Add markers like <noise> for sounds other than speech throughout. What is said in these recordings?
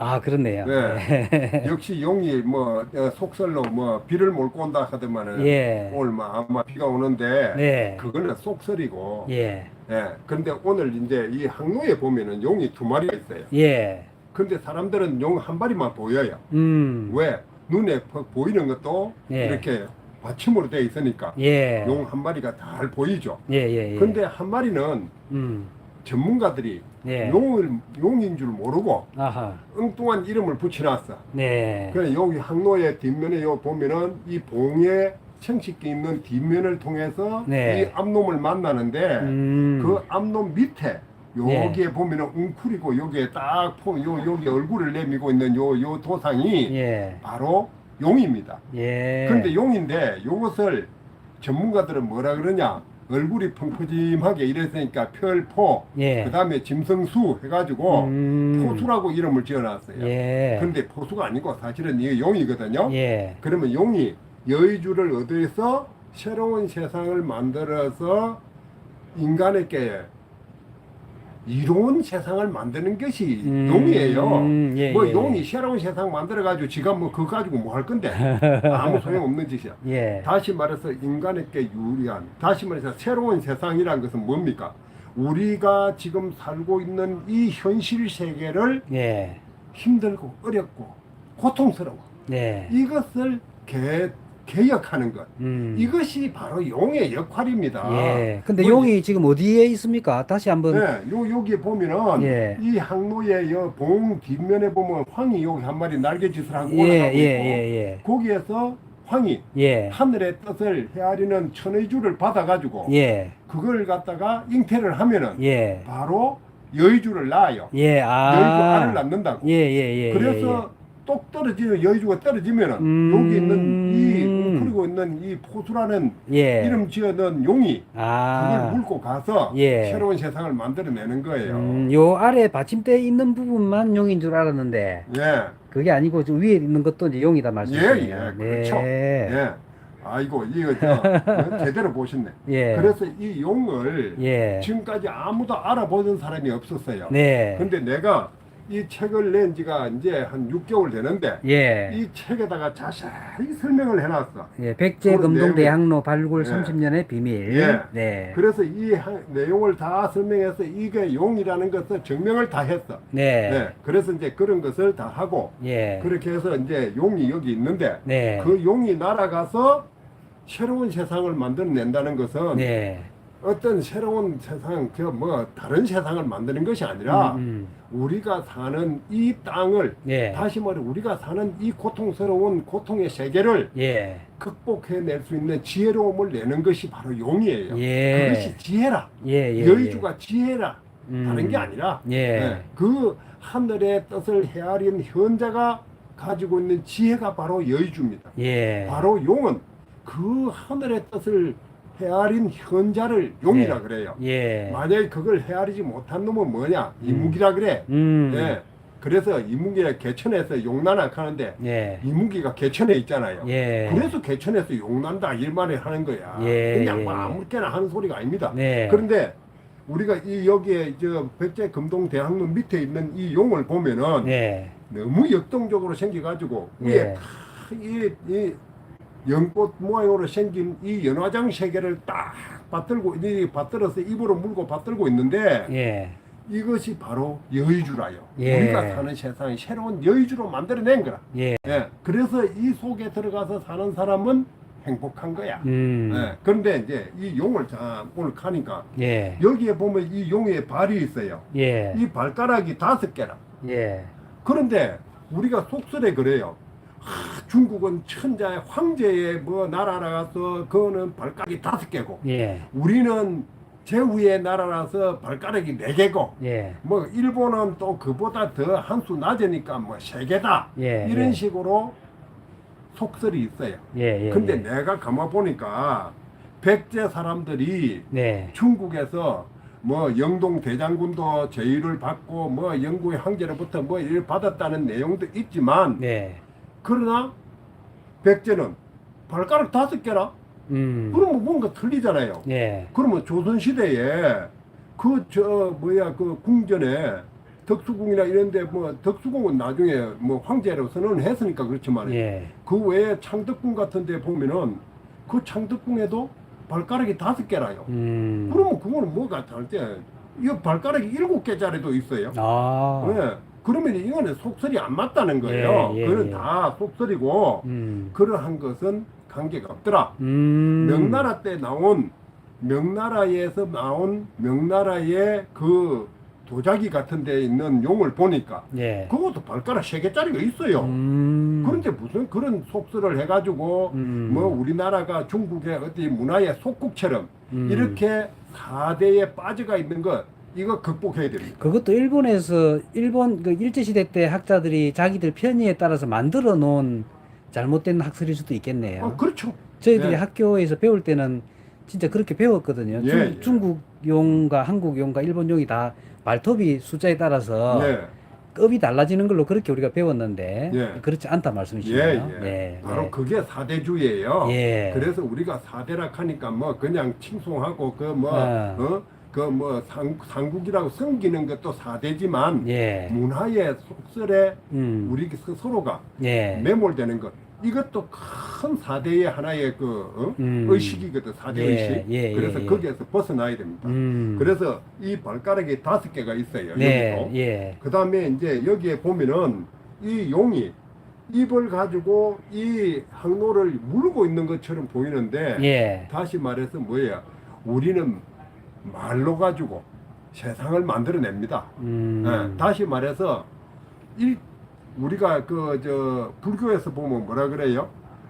아, 그렇네요. 네. <laughs> 역시 용이 뭐 어, 속설로 뭐 비를 몰고 온다 하더만은 예. 오늘 뭐 아마 비가 오는데 네. 그거는 속설이고 예. 예. 근데 오늘 이제 이 항로에 보면은 용이 두 마리가 있어요. 예. 근데 사람들은 용 한 마리만 보여요. 음. 왜? 눈에 퍽 보이는 것도 예. 이렇게 받침으로 되어 있으니까 예. 용 한 마리가 잘 보이죠. 예, 예, 예. 근데 한 마리는 음. 전문가들이 예. 용을 용인 줄 모르고 아하. 엉뚱한 이름을 붙여놨어. 네. 그래 여기 항로의 뒷면에 요 보면은 이 봉에 청식기 있는 뒷면을 통해서 네. 이 암놈을 만나는데 음. 그 암놈 밑에 여기에 보면은 웅크리고 여기에 딱 보면 요 여기 얼굴을 내미고 있는 요 요 도상이 예. 바로 용입니다. 예. 그런데 용인데 요것을 전문가들은 뭐라 그러냐? 얼굴이 펑퍼짐하게 이랬으니까 별포, 예. 그 다음에 짐승수 해가지고 음. 포수라고 이름을 지어놨어요. 예. 근데 포수가 아니고 사실은 이게 용이거든요. 예. 그러면 용이 여의주를 얻어서 새로운 세상을 만들어서 인간에게 이로운 세상을 만드는 것이 음, 용이에요. 예, 뭐 예, 용이 예. 새로운 세상 만들어가지고 지가 뭐 그거 가지고 뭐 할 건데 <laughs> 아무 소용 없는 짓이야. 예. 다시 말해서 인간에게 유리한 다시 말해서 새로운 세상이란 것은 뭡니까? 우리가 지금 살고 있는 이 현실 세계를 예. 힘들고 어렵고 고통스러워 네. 이것을 개, 개혁하는 것 음. 이것이 바로 용의 역할입니다. 예. 근데 뭐 용이 지금 어디에 있습니까? 다시 한번. 네, 요 여기 보면은 예. 이 항로의 여봉 뒷면에 보면 황이 여기 한 마리 날개짓을 하고 예, 올라가고 예, 있고 예, 거기에서 황이 예. 예. 하늘의 뜻을 헤아리는 천의주를 받아가지고 예. 그걸 갖다가 잉태를 하면은 예. 바로 여의주를 낳아요. 예. 아. 여의주 알을 낳는다고. 예, 예, 예. 그래서 똑 떨어지는 여의주가 떨어지면은 음. 여기 있는 이 웅크리고 있는 이 포수라는 예. 예. 이름 지어놓은 용이 아. 그걸 물고 가서 예. 새로운 세상을 만들어내는 거예요. 음, 요 아래 받침대 있는 부분만 용인 줄 알았는데 예, 그게 아니고 저 위에 있는 것도 이제 용이다 예, 말씀이시네요. 예, 그렇죠. 네. 예. 아이고 이거 저 어, <laughs> 제대로 보셨네. 예. 그래서 이 용을 예. 지금까지 아무도 알아보는 사람이 없었어요. 네. 근데 내가 이 책을 낸 지가 이제 한 6개월 되는데 예. 이 책에다가 자세히 설명을 해놨어. 예, 백제 그런 금동 내용이- 대학로 발굴 예. 30년의 비밀. 예. 네. 그래서 이 하- 내용을 다 설명해서 이게 용이라는 것을 증명을 다 했어. 네. 네. 그래서 이제 그런 것을 다 하고 예. 그렇게 해서 이제 용이 여기 있는데 네. 그 용이 날아가서 새로운 세상을 만들어낸다는 것은 네. 어떤 새로운 세상, 그뭐 다른 세상을 만드는 것이 아니라 음, 우리가 사는 이 땅을 예. 다시 말해 우리가 사는 이 고통스러운 고통의 세계를 예. 극복해낼 수 있는 지혜로움을 내는 것이 바로 용이에요. 예. 그것이 지혜라. 예. 예. 여의주가 지혜라. 음. 다른 게 아니라 예. 네, 그 하늘의 뜻을 헤아린 현자가 가지고 있는 지혜가 바로 여의주입니다. 예. 바로 용은 그 하늘의 뜻을 헤아린 현자를 용이라 예. 그래요. 예. 만약에 그걸 헤아리지 못한 놈은 뭐냐? 이무기라 그래. 음. 예. 그래서 이무기가 개천에서 용난악 하는데 예. 이무기가 개천에 있잖아요. 예. 그래서 개천에서 용난다 이 말을 하는 거야. 예, 그냥 예, 뭐 예. 아무렇게나 하는 소리가 아닙니다. 네. 그런데 우리가 이 여기에 저 백제 금동 대학로 밑에 있는 이 용을 보면은 네. 너무 역동적으로 생겨가지고 예. 위에 탁이 이 연꽃 모양으로 생긴 이 연화장 세 개를 딱 받들고 이 받들어서 입으로 물고 받들고 있는데 예. 이것이 바로 여의주라요. 예. 우리가 사는 세상이 새로운 여의주로 만들어낸 거라. 예. 예. 그래서 이 속에 들어가서 사는 사람은 행복한 거야. 음. 예. 그런데 이제 이 용을 자 오늘 가니까 예. 여기에 보면 이 용의 발이 있어요. 예. 이 발가락이 다섯 개라. 예. 그런데 우리가 속설에 그래요. 하, 중국은 천자의 황제의 뭐 나라라서 그거는 발가락이 다섯 개고 예. 우리는 제후의 나라라서 발가락이 네 개고 예. 뭐 일본은 또 그보다 더 한 수 낮으니까 뭐 세 개다 예, 이런 예. 식으로 속설이 있어요. 예. 예. 근데 예. 내가 가만 보니까 백제 사람들이 네. 중국에서 뭐 영동 대장군도 제의를 받고 뭐 영구의 황제로부터 뭐 이를 받았다는 내용도 있지만 네. 그러나 백제는 발가락 다섯 개라 음. 그러면 뭔가 틀리잖아요. 예. 그러면 조선 시대에 그 저 뭐야 그 궁전에 덕수궁이나 이런데 뭐 덕수궁은 나중에 뭐 황제로 선언했으니까 그렇지만 예. 그 외에 창덕궁 같은데 보면은 그 창덕궁에도 발가락이 다섯 개라요. 음. 그러면 그거는 뭐가 다른데 이 발가락이 일곱 개짜리도 있어요. 아. 네. 그러면 이거는 속설이 안 맞다는 거예요. 예, 예, 그건 예. 다 속설이고 음. 그러한 것은 관계가 없더라. 음. 명나라 때 나온 명나라에서 나온 명나라의 그 도자기 같은 데 있는 용을 보니까 예. 그것도 발가락 세 개짜리가 있어요. 음. 그런데 무슨 그런 속설을 해가지고 음. 뭐 우리나라가 중국의 어디 문화의 속국처럼 음. 이렇게 사대에 빠져가 있는 것 이거 극복해야 됩니다. 그것도 일본에서 일본 그 일제 시대 때 학자들이 자기들 편의에 따라서 만들어 놓은 잘못된 학설일 수도 있겠네요. 어, 그렇죠. 저희들이 예. 학교에서 배울 때는 진짜 그렇게 배웠거든요. 예, 중, 예. 중국 용과 한국 용과 일본 용이 다 발톱이 숫자에 따라서 예. 급이 달라지는 걸로 그렇게 우리가 배웠는데 예. 그렇지 않다 예, 말씀이시네요. 예. 네, 바로 네. 그게 사대주의예요. 예. 그래서 우리가 사대락 하니까 뭐 그냥 칭송하고 그뭐 아. 어? 그뭐 상국이라고 섬기는 것도 사대지만 예. 문화의 속설에 음. 우리 서로가 예. 매몰되는 것 이것도 큰 사대의 하나의 그 어? 음. 의식이거든 사대 예, 의식 예, 그래서 예, 예. 거기에서 벗어나야 됩니다 음. 그래서 이 발가락이 다섯 개가 있어요 네. 예. 그 다음에 이제 여기에 보면은 이 용이 입을 가지고 이 항로를 물고 있는 것처럼 보이는데 예. 다시 말해서 뭐예요 우리는 말로 가지고 세상을 만들어냅니다 음. 예, 다시 말해서 일 우리가 그 저 불교에서 보면 뭐라 그래요?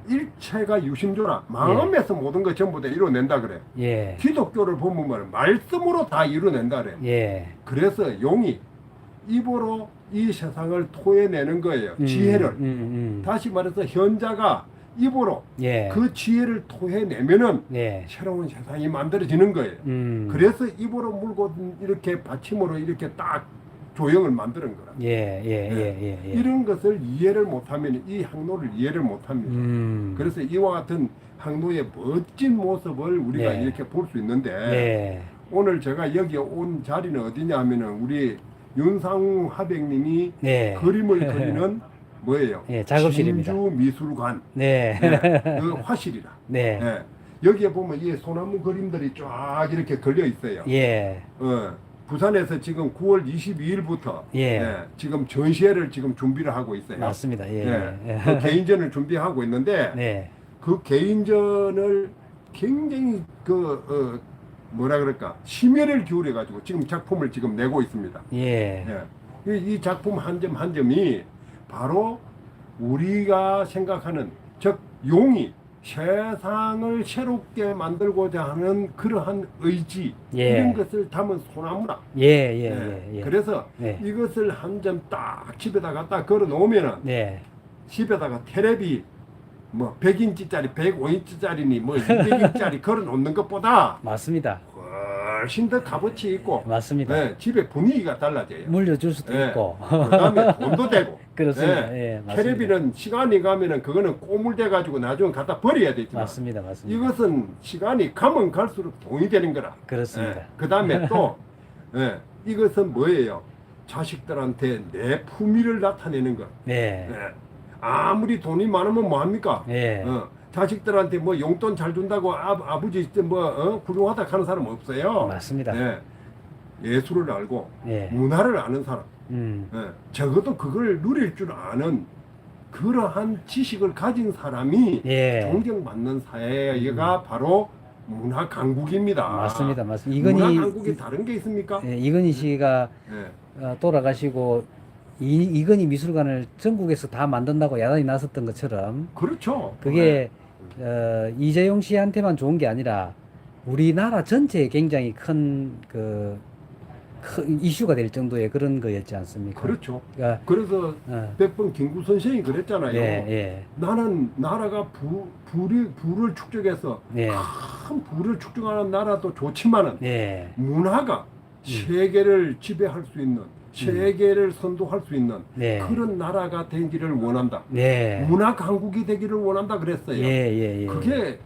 일체가 유심조라 마음에서 모든 거 전부 다 이루어낸다 그래. 예. 기독교를 보면? 말씀으로 다 이루어낸다 그래. 예. 그래서 용이 입으로 이 세상을 토해내는 거예요. 음, 지혜를. 음, 음. 다시 말해서 현자가 입으로 예. 그 지혜를 토해내면은 예. 새로운 세상이 만들어지는 거예요. 음. 그래서 입으로 물고 이렇게 받침으로 이렇게 딱 조형을 만드는 거라. 예, 예, 예, 예, 예. 이런 것을 이해를 못하면 이 항로를 이해를 못합니다. 음. 그래서 이와 같은 항로의 멋진 모습을 우리가 네. 이렇게 볼 수 있는데 예. 오늘 제가 여기 온 자리는 어디냐 하면은 우리 윤상우 하백님이 네. 그림을 <laughs> 그리는 뭐예요? 예, 작업실입니다. 진주 미술관 네. 네, 그 화실이라. 네. 예. 여기에 보면 이 소나무 그림들이 쫙 이렇게 걸려 있어요. 예. 어, 부산에서 지금 9월 22일부터 예. 지금 전시회를 지금 준비를 하고 있어요. 맞습니다. 예. 네. 그 <laughs> 개인전을 준비하고 있는데 네. 그 개인전을 굉장히 그 어, 뭐라 그럴까 심혈을 기울여 가지고 지금 작품을 지금 내고 있습니다. 예. 예. 이- 이 작품 한 점 한 점이 바로 우리가 생각하는 즉 용이 세상을 새롭게 만들고자 하는 그러한 의지 예. 이런 것을 담은 소나무라. 예, 예, 예. 예, 예. 그래서 네. 이것을 한 점 딱 집에다가 딱 걸어 놓으면은 네. 집에다가 테레비 뭐 100인치짜리 105인치짜리니 뭐 200인치짜리 <laughs> 걸어 놓는 것보다 맞습니다. 훨씬 더 값어치 있고 맞습니다. 예, 집에 분위기가 달라져요. 물려줄 수도 예. 있고. 그다음에 돈도 되고 <laughs> 그렇습니다. 예, 맞습니다. 테레비는 시간이 가면은 그거는 꼬물 돼 가지고 나중에 갖다 버려야 되지만 맞습니다. 맞습니다. 이것은 시간이 가면 갈수록 돈이 되는 거라. 그렇습니다. 그 다음에 <laughs> 또 예, 이것은 뭐예요? 자식들한테 내 품위를 나타내는 것. 네. 예. 아무리 돈이 많으면 뭐합니까? 예. 어, 자식들한테 뭐 용돈 잘 준다고 아, 아버지 뭐 어, 훌륭하다 하는 사람 없어요. 맞습니다. 예. 예술을 알고 예. 문화를 아는 사람. 음. 예. 적어도 그걸 누릴 줄 아는 그러한 지식을 가진 사람이 예. 존경받는 사회가 바로 문화 강국입니다. 맞습니다. 맞습니다. 문화 이건희 강국이 다른 게 있습니까? 예, 이건희 씨가 예. 어, 돌아가시고 이, 이건희 미술관을 전국에서 다 만든다고 야단이 났었던 것처럼 그렇죠. 그게 어, 이재용 씨한테만 좋은 게 아니라 우리나라 전체에 굉장히 큰그 이슈가 될 정도의 그런 거였지 않습니까? 그렇죠. 그러니까 그래서 어, 백번 김구 선생이 그랬잖아요. 예, 예, 나는 나라가 부, 불이, 부를 축적해서 예, 큰 부를 축적하는 나라도 좋지만은 예, 문화가 세계를 지배할 수 있는 세계를 선도할 수 있는 네, 그런 나라가 되기를 원한다. 네, 문화 강국이 되기를 원한다 그랬어요. 예, 예, 예, 그게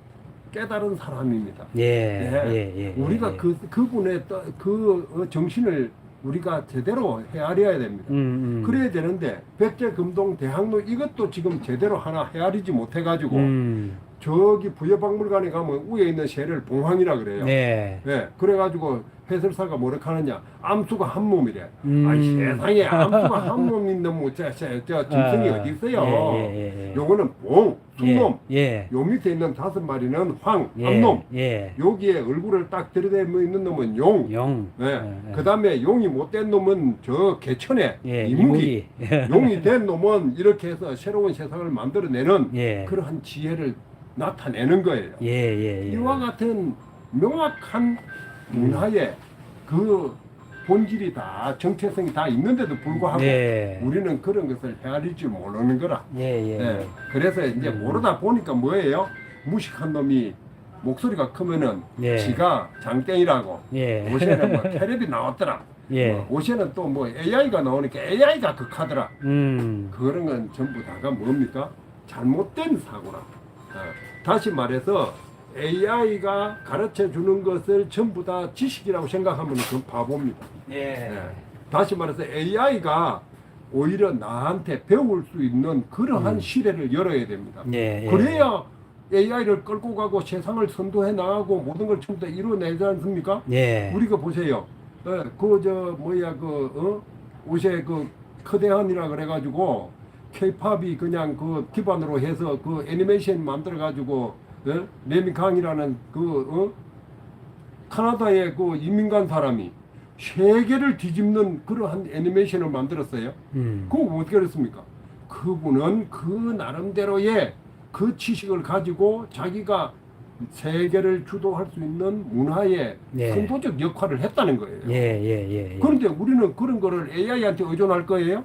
깨달은 사람입니다. 예, 예. 예, 예, 우리가 예, 그 그분의 떠- 그 어, 정신을 우리가 제대로 헤아려야 됩니다. 음, 음. 그래야 되는데 백제금동 대학로 이것도 지금 제대로 하나 헤아리지 못해가지고 음. 저기 부여박물관에 가면 위에 있는 새를 봉황이라 그래요. 네. 예, 그래가지고 해설사가 뭐라 하느냐 암수가 한 몸이래. 음. 아니 세상에 암수가 한 몸인 놈, 저, 저, 저 짐승이 아, 어디 있어요? 예, 예, 예. 요거는 봉, 순놈. 예. 예. 요 밑에 있는 다섯 마리는 황, 예. 암놈. 예. 여기에 얼굴을 딱 들이대고 있는 놈은 용. 용. 예. 예. 그 다음에 용이 못된 놈은 저 개천에 예. 이무기. 이무기. <laughs> 용이 된 놈은 이렇게 해서 새로운 세상을 만들어내는 예. 그러한 지혜를 나타내는 거예요. 예, 예, 예. 이와 같은 명확한 문화의 그 본질이 다 정체성이 다 있는데도 불구하고 네. 우리는 그런 것을 헤아릴 줄 모르는 거라. 예, 예. 네. 그래서 이제 음. 모르다 보니까 뭐예요? 무식한 놈이 목소리가 크면은 예. 지가 장땡이라고 예. 옷에는 뭐 <laughs> 테레비 나왔더라. 예. 뭐 옷에는 또 뭐 AI가 나오니까 AI가 극하더라. 음. 그런 건 전부 다가 뭡니까? 잘못된 사고라. 어, 다시 말해서 AI가 가르쳐 주는 것을 전부 다 지식이라고 생각하면 그건 바보입니다. 예. 예. 다시 말해서 AI가 오히려 나한테 배울 수 있는 그러한 음. 시대를 열어야 됩니다. 예. 예. 그래야 AI를 끌고 가고 세상을 선도해 나가고 모든 걸 전부 다 이루어내지 않습니까? 예. 우리가 보세요. 예, 그저 뭐야 그 어? 옷에 그 커대한이라 그래가지고 K-팝이 그냥 그 기반으로 해서 그 애니메이션 만들어 가지고 예? 레미강이라는 그 어? 카나다의 그 이민간 사람이 세계를 뒤집는 그러한 애니메이션을 만들었어요. 음. 그거 어떻게 그랬습니까? 그분은 그 나름대로의 그 지식을 가지고 자기가 세계를 주도할 수 있는 문화의 예. 선도적 역할을 했다는 거예요. 예, 예, 예. 예. 그런데 우리는 그런 거를 AI한테 의존할 거예요?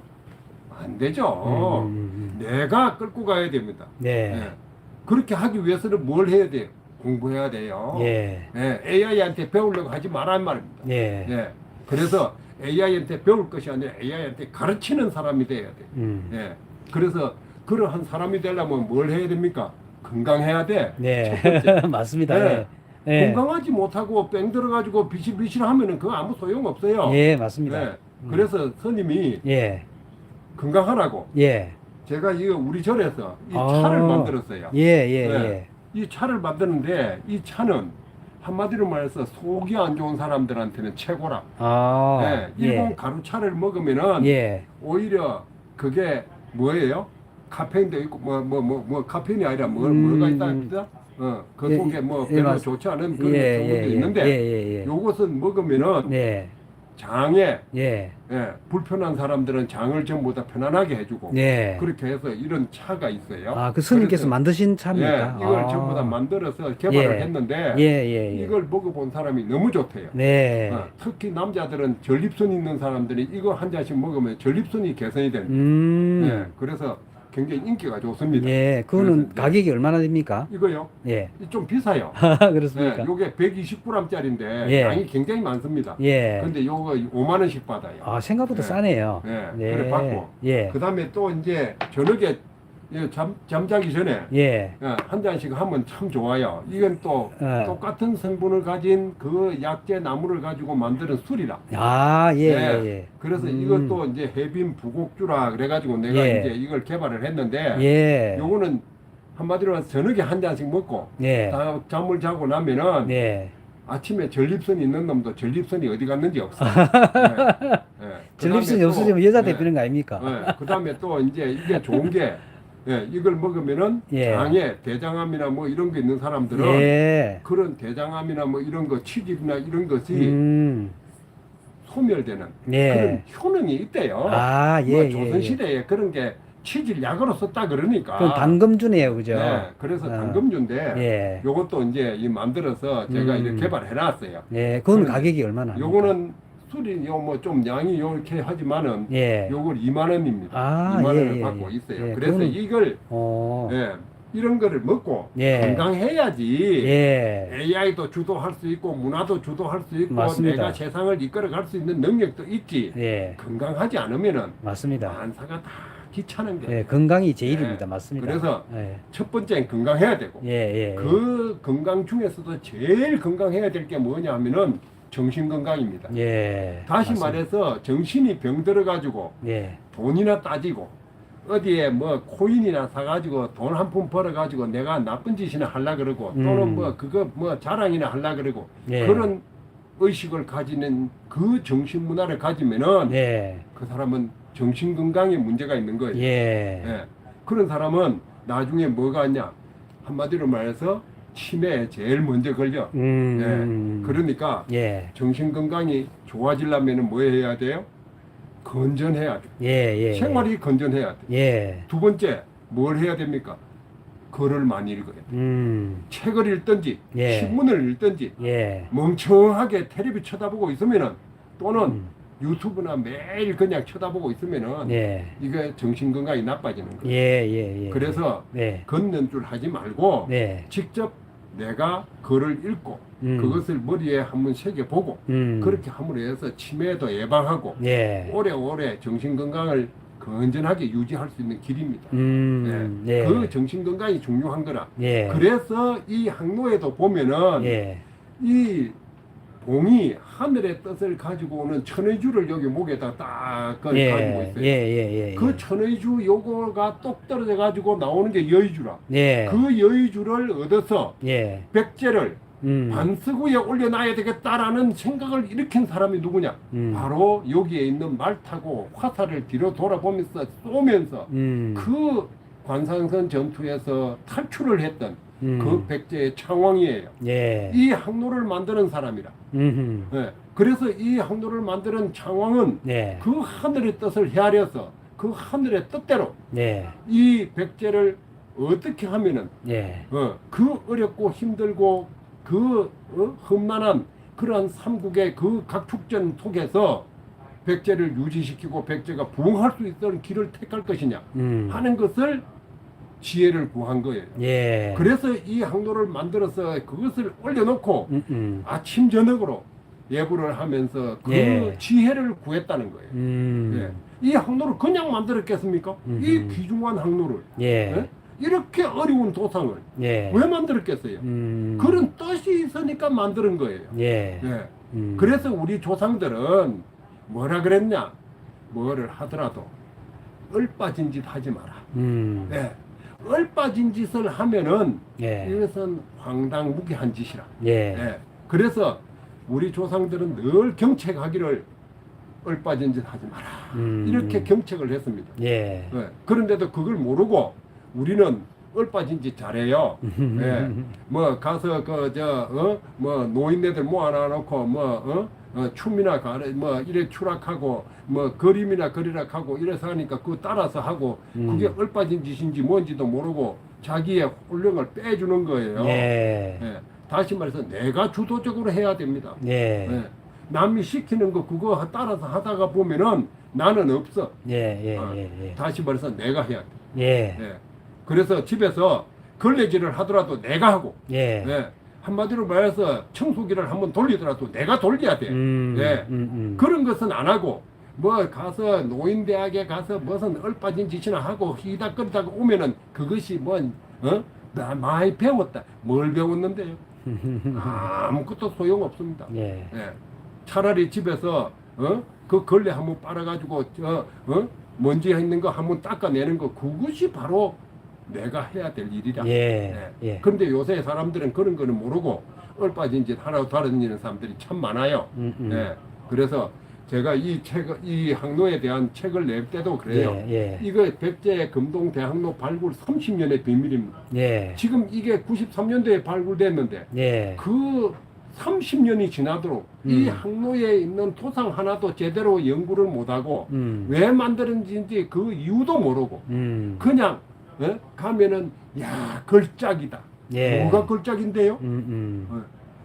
안 되죠. 음, 음, 내가 끌고 가야 됩니다. 네. 예. 그렇게 하기 위해서는 뭘 해야 돼요? 공부해야 돼요. 예. 예, AI한테 배우려고 하지 말란 말입니다. 예. 예. 그래서 AI한테 배울 것이 아니라 AI한테 가르치는 사람이 돼야 돼. 음. 예. 그래서 그러한 사람이 되려면 뭘 해야 됩니까? 건강해야 돼. 네. 첫 <laughs> 번째. 맞습니다. 네. 예. 예. 건강하지 못하고 뺑 들어가지고 비실비실 하면은 그거 아무 소용 없어요. 예, 맞습니다. 예. 그래서 스님이 예. 건강하라고 예. 제가 이거 우리 절에서 이 아. 차를 만들었어요. 예, 예, 네. 예. 이 차를 만드는데 이 차는 한마디로 말해서 속이 안 좋은 사람들한테는 최고라. 아. 예. 일본 가루차를 먹으면은 예. 오히려 그게 뭐예요? 카페인도 있고 뭐 뭐 뭐 뭐 카페인이 아니라 뭐 음. 뭐가 있다 했다? 어, 그 예, 속에 뭐 예, 별로 맞- 좋지 않은 예, 그런 예, 예. 있는데 예, 예, 예. 요것은 먹으면은 네. 장에 예. 예, 불편한 사람들은 장을 전부 다 편안하게 해주고 네. 그렇게 해서 이런 차가 있어요. 아, 그 스님께서 그래서, 만드신 예, 차입니까? 이걸 아. 전부 다 만들어서 개발을 예. 했는데 예, 예, 예. 이걸 먹어본 사람이 너무 좋대요. 네. 어, 특히 남자들은 전립선 있는 사람들이 이거 한 잔씩 먹으면 전립선이 개선이 됩니다. 음. 예, 그래서 굉장히 인기가 좋습니다. 예. 그거는 그래서 이제 가격이 얼마나 됩니까? 이거요? 예. 좀 비싸요. <laughs> 그렇습니까? 예, 요게 120g짜리인데 예. 양이 굉장히 많습니다. 예. 근데 요거 5만 원씩 받아요. 아, 생각보다 예. 싸네요. 예, 네. 그래 받고. 예. 그 다음에 또 이제 저녁에 예, 잠, 잠자기 전에 예. 예, 한 잔씩 하면 참 좋아요. 이건 또 예. 똑같은 성분을 가진 그 약재 나무를 가지고 만드는 술이라. 아, 예, 예. 예, 예. 그래서 음. 이것도 이제 해빈 부곡주라 그래가지고 내가 예. 이제 이걸 개발을 했는데 예. 요거는 한마디로 해서 저녁에 한 잔씩 먹고 예. 다 잠을 자고 나면은 예. 아침에 전립선 있는 놈도 전립선이 어디 갔는지 없어. <laughs> 예. 예. 전립선이 없어지면 여자 예. 대표는 거 아닙니까? 예, 그 다음에 또 이제 이게 좋은 게, <laughs> 예, 이걸 먹으면은 예. 장에 대장암이나 뭐 이런 게 있는 사람들은 예. 그런 대장암이나 뭐 이런 거 치질이나 이런 것이 음. 소멸되는 예. 그런 효능이 있대요. 아, 예, 뭐 예, 조선 시대에 그런 게 치질 약으로 썼다 그러니까. 그럼 당금주네요, 그죠? 예, 그래서 어. 당금주인데 예. 요것도 이제 이 만들어서 제가 음. 이렇게 개발해 놨어요. 예. 그건 그런데 가격이 얼마나? 요거는 술이 요뭐좀 양이 요렇게 하지만은 예. 요걸 2만 원입니다. 아, 2만 원을 예, 예, 받고 예. 있어요. 예, 그래서 그거는- 이걸 어. 예, 이런 거를 먹고 예. 건강해야지 예. AI도 주도할 수 있고 문화도 주도할 수 있고 맞습니다. 내가 세상을 이끌어 갈 수 있는 능력도 있지. 예. 건강하지 않으면은 맞습니다. 만사가 다 귀찮은 게. 예, 건강이 제일입니다. 예. 맞습니다. 그래서 예. 첫 번째는 건강해야 되고 예, 예. 그 건강 중에서도 제일 건강해야 될 게 뭐냐 하면은 정신 건강입니다. 예. 다시 맞습니다. 말해서 정신이 병들어 가지고 예. 돈이나 따지고 어디에 뭐 코인이나 사가지고 돈 한 푼 벌어가지고 내가 나쁜 짓이나 하려 그러고 또는 음. 뭐 그거 뭐 자랑이나 하려 그러고 예. 그런 의식을 가지는 그 정신 문화를 가지면은 예. 그 사람은 정신 건강에 문제가 있는 거예요. 예. 예. 그런 사람은 나중에 뭐가 있냐 한마디로 말해서 치매에 제일 먼저 걸려. 음. 예. 그러니까 예. 정신 건강이 좋아지려면 뭐 해야 돼요? 건전해야 돼. 예. 예. 생활이 건전해야 돼. 예. 두 번째 뭘 해야 됩니까? 글을 많이 읽어야 돼. 음. 책을 읽든지 예. 신문을 읽든지 예. 멍청하게 텔레비 쳐다보고 있으면은 또는 음. 유튜브나 매일 그냥 쳐다보고 있으면은 예. 이게 정신 건강이 나빠지는 거예요. 예. 예. 예. 그래서 네. 걷는 줄 하지 말고 네. 직접 내가 글을 읽고 음. 그것을 머리에 한번 새겨 보고 음. 그렇게 함으로 해서 치매도 예방하고 예. 오래오래 정신 건강을 건전하게 유지할 수 있는 길입니다. 음. 예. 예. 그 정신 건강이 중요한 거라. 예. 그래서 이 항로에도 보면은 예. 이 봉이 하늘의 뜻을 가지고 오는 천의주를 여기 목에다 딱 그- 가지고 예. 있어요. 예. 예. 예. 그 천의주 요거가 똑 떨어져 가지고 나오는 게 여의주라. 예. 그 여의주를 얻어서 예. 백제를 음. 반스구에 올려놔야 되겠다라는 생각을 일으킨 사람이 누구냐? 음. 바로 여기에 있는 말 타고 화살을 뒤로 돌아보면서 쏘면서 음. 그 관상선 전투에서 탈출을 했던 음. 그 백제의 창왕이에요. 예. 이 항로를 만드는 사람이라. 음. 예. 그래서 이 항로를 만드는 창왕은 네. 그 하늘의 뜻을 헤아려서 그 하늘의 뜻대로 네. 이 백제를 어떻게 하면은 네. 어, 그 어렵고 힘들고 그 어, 험난한 그러한 삼국의 그 각축전 속에서 백제를 유지시키고 백제가 부흥할 수 있는 길을 택할 것이냐 음. 하는 것을 지혜를 구한 거예요. 예. 그래서 이 항로를 만들어서 그것을 올려놓고 음. 음. 아침 저녁으로 예불을 하면서 그 예. 지혜를 구했다는 거예요. 음. 예. 이 항로를 그냥 만들었겠습니까? 음흠. 이 귀중한 항로를 예. 예? 이렇게 어려운 도상을 예. 왜 만들었겠어요? 음. 그런 뜻이 있으니까 만드는 거예요. 예. 예. 음. 그래서 우리 조상들은 뭐라 그랬냐? 뭐를 하더라도 얼빠진 짓 하지 마라. 음. 예. 얼빠진 짓을 하면은 예. 이것은 황당무계한 짓이라. 예. 예. 그래서 우리 조상들은 늘 경책하기를 얼빠진 짓 하지 마라. 음. 이렇게 경책을 했습니다. 예. 예. 그런데도 그걸 모르고 우리는 얼빠진 짓 잘해요. <laughs> 예. 뭐 가서 그저어뭐 노인네들 모아놔 놓고 뭐 어? 어 춤이나 가르 뭐 이래 추락하고 뭐 그림이나 그리락 하고 이래서 하니까 그 따라서 하고 음. 그게 얼빠진 짓인지 뭔지도 모르고 자기의 훈령을 빼주는 거예요. 예. 예. 다시 말해서 내가 주도적으로 해야 됩니다. 예. 예. 남이 시키는 거 그거 따라서 하다가 보면은 나는 없어. 예. 예. 어, 예. 예. 다시 말해서 내가 해야 돼. 예. 예. 그래서 집에서 걸레질을 하더라도 내가 하고, 예. 예. 한마디로 말해서 청소기를 한번 돌리더라도 내가 돌려야 돼. 음. 예. 음. 음. 그런 것은 안 하고, 뭐 가서 노인대학에 가서 무슨 얼빠진 짓이나 하고 희닥거리다가 오면은 그것이 뭐, 어? 나 많이 배웠다. 뭘 배웠는데요? 아무것도 소용없습니다. 예. 예. 차라리 집에서 어? 그 걸레 한번 빨아가지고 저 어? 먼지 있는 거 한번 닦아내는 거 그것이 바로 내가 해야 될 일이라. 예. 예. 그런데 요새 사람들은 그런 거는 모르고 얼빠진 짓 하라고 다니는 사람들이 참 많아요. 음. 음. 예. 그래서 제가 이 책, 이 항로에 대한 책을 낼 때도 그래요. 예. 예. 이거 백제 금동 대항로 발굴 30년의 비밀입니다. 예. 지금 이게 93년도에 발굴됐는데 예. 그 30년이 지나도록 이 음. 항로에 있는 토상 하나도 제대로 연구를 못하고 음. 왜 만드는지 그 이유도 모르고 음. 그냥 어? 가면은 야 걸작이다. 예. 뭐가 걸작인데요? 음. 음. 어.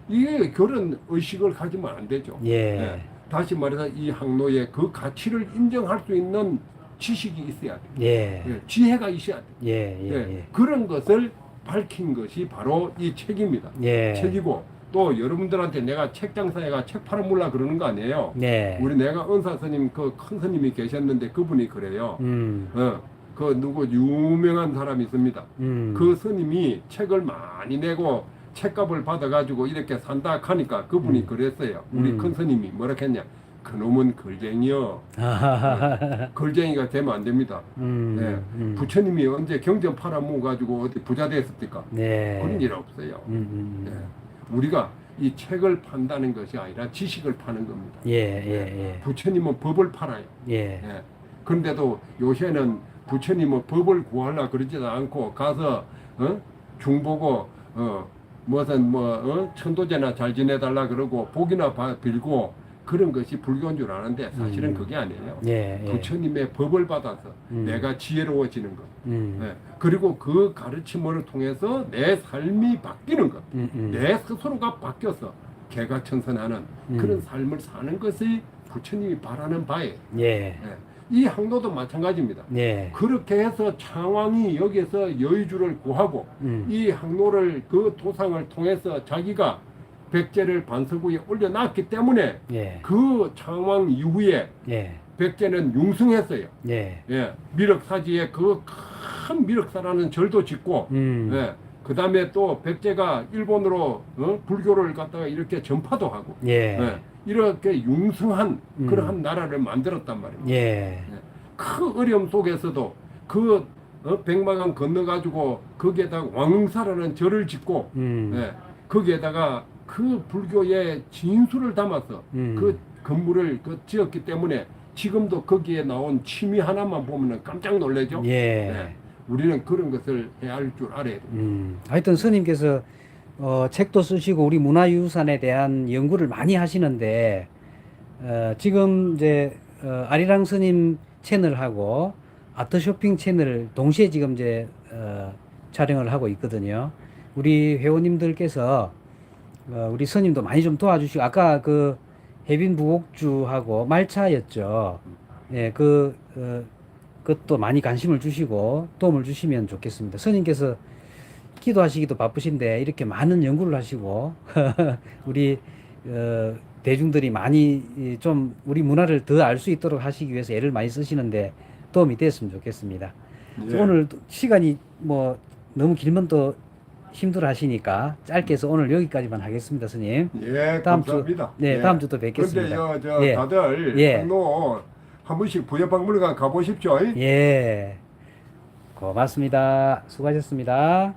이게 그런 의식을 가지면 안 되죠. 예. 예. 다시 말해서 이 항로의 그 가치를 인정할 수 있는 지식이 있어야 돼. 예. 예. 지혜가 있어야 돼. 예. 예. 예. 그런 것을 밝힌 것이 바로 이 책입니다. 예. 책이고 또 여러분들한테 내가 책 장사해가 책 팔아몰라 그러는 거 아니에요. 네. 우리 내가 은사 스님 그 큰 스님이 계셨는데 그분이 그래요. 음. 어, 그 누구 유명한 사람이 있습니다. 음. 그 스님이 책을 많이 내고 책값을 받아가지고 이렇게 산다 하니까 그분이 음. 그랬어요. 우리 음. 큰 스님이 뭐라 했냐? 그놈은 걸쟁이요. 아하하하. <laughs> 걸쟁이가 되면 안 됩니다. 음, 네. 음. 부처님이 언제 경전 팔아먹어가지고 어디 부자 됐습니까? 네. 그런 일 없어요. 음, 음, 네. 음. 우리가 이 책을 판다는 것이 아니라 지식을 파는 겁니다. 예, 예, 부처님은 법을 팔아요. 예. 예. 예. 그런데도 요새는 부처님은 법을 구하려 그러지도 않고 가서 어? 중보고 어 무슨 뭐 어? 천도제나 잘 지내달라 그러고 복이나 바- 빌고 그런 것이 불교인 줄 아는데 사실은 음. 그게 아니에요. 예, 예. 부처님의 법을 받아서 음. 내가 지혜로워지는 것. 음. 예. 그리고 그 가르침을 통해서 내 삶이 바뀌는 것. 음, 음. 내 스스로가 바뀌어서 개가 천선하는 음. 그런 삶을 사는 것이 부처님이 바라는 바예요. 예. 예. 이 항도도 마찬가지입니다. 예. 그렇게 해서 창왕이 여기서 여의주를 구하고 음. 이 항로를 그 도상을 통해서 자기가 백제를 반석위에 올려놨기 때문에 예. 그 창왕 이후에 예. 백제는 융승했어요. 예. 예, 미륵사지에 그 큰 미륵사라는 절도 짓고, 음. 예, 그 다음에 또 백제가 일본으로 어? 불교를 갖다가 이렇게 전파도 하고, 예. 예, 이렇게 융승한 음. 그러한 나라를 만들었단 말입니다. 예. 큰 어려움 속에서도 그 어, 백마강 건너가지고 거기에다가 왕응사라는 절을 짓고, 음. 예, 거기에다가 그 불교의 진수를 담아서 음. 그 건물을 그 지었기 때문에 지금도 거기에 나온 침이 하나만 보면 깜짝 놀래죠. 예. 네. 우리는 그런 것을 해야 할 줄 알아야 돼요. 음, 하여튼 스님께서 어, 책도 쓰시고 우리 문화유산에 대한 연구를 많이 하시는데 어, 지금 이제 어, 아리랑 스님 채널하고 아트 쇼핑 채널을 동시에 지금 이제 어, 촬영을 하고 있거든요. 우리 회원님들께서 어, 우리 스님도 많이 좀 도와주시고 아까 그 해빈 부곡주하고 말차였죠. 예, 그 어, 그것도 많이 관심을 주시고 도움을 주시면 좋겠습니다. 스님께서 기도하시기도 바쁘신데 이렇게 많은 연구를 하시고 <laughs> 우리 어, 대중들이 많이 이좀 우리 문화를 더 알 수 있도록 하시기 위해서 애를 많이 쓰시는데 도움이 됐으면 좋겠습니다. 예. 오늘 또 시간이 뭐 너무 길면 또 힘들어 하시니까 짧게 해서 오늘 여기까지만 하겠습니다, 스님. 예, 다음 주- 감사합니다. 네, 예. 다음 주또 뵙겠습니다. 그런데 저, 저 예. 다들 예. 한 번씩 부여박물관 가보십시오. 예. 고맙습니다. 수고하셨습니다.